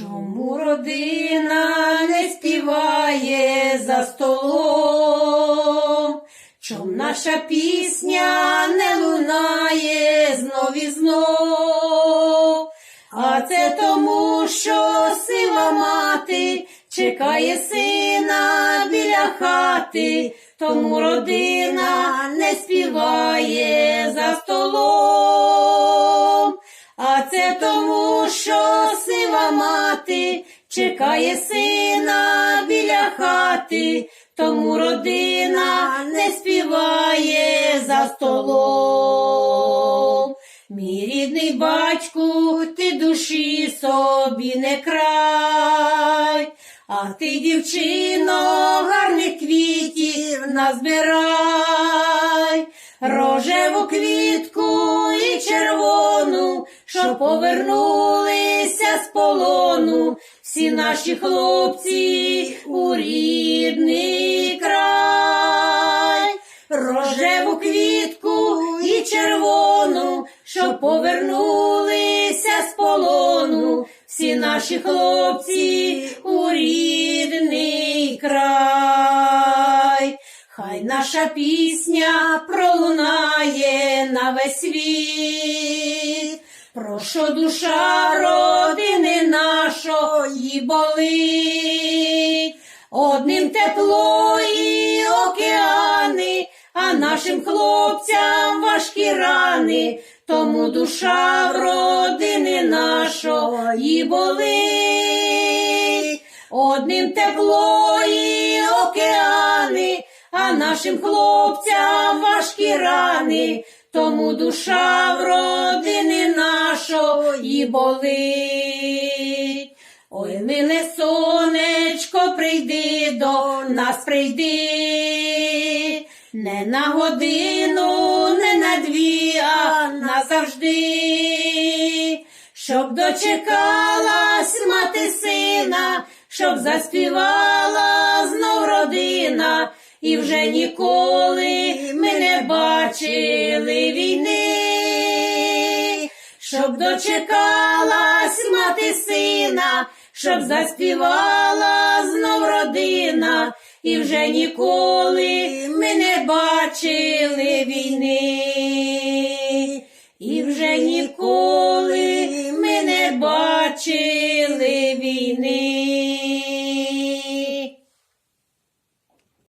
Чому родина не співає за столом? Чом наша пісня не лунає знов і знов? А це тому, що сила мати чекає сина біля хати, тому родина не співає за столом. А це тому, що сива мати чекає сина біля хати, тому родина не співає за столом. Мій рідний батьку, ти душі собі не край, а ти, дівчино, гарних квітів назбирай, рожеву квітку і червону, що повернулися з полону, всі наші хлопці у рідний край, рожеву квітку і червону, що повернулися з полону, всі наші хлопці у рідний край. Хай наша пісня пролунає на весь світ, про що душа родини нашої болить, одним тепло і океани, а нашим хлопцям важкі рани, тому душа родини нашої болить, одним тепло і океани, а нашим хлопцям важкі рани, тому душа в родини нашої болить. Ой, миле сонечко, прийди до нас, прийди, не на годину, не на дві, а назавжди, щоб дочекалась мати сина, щоб заспівала знов родина, і вже ніколи ми не бачили війни, щоб дочекалась мати сина, щоб заспівала знов родина, і вже ніколи ми не бачили війни.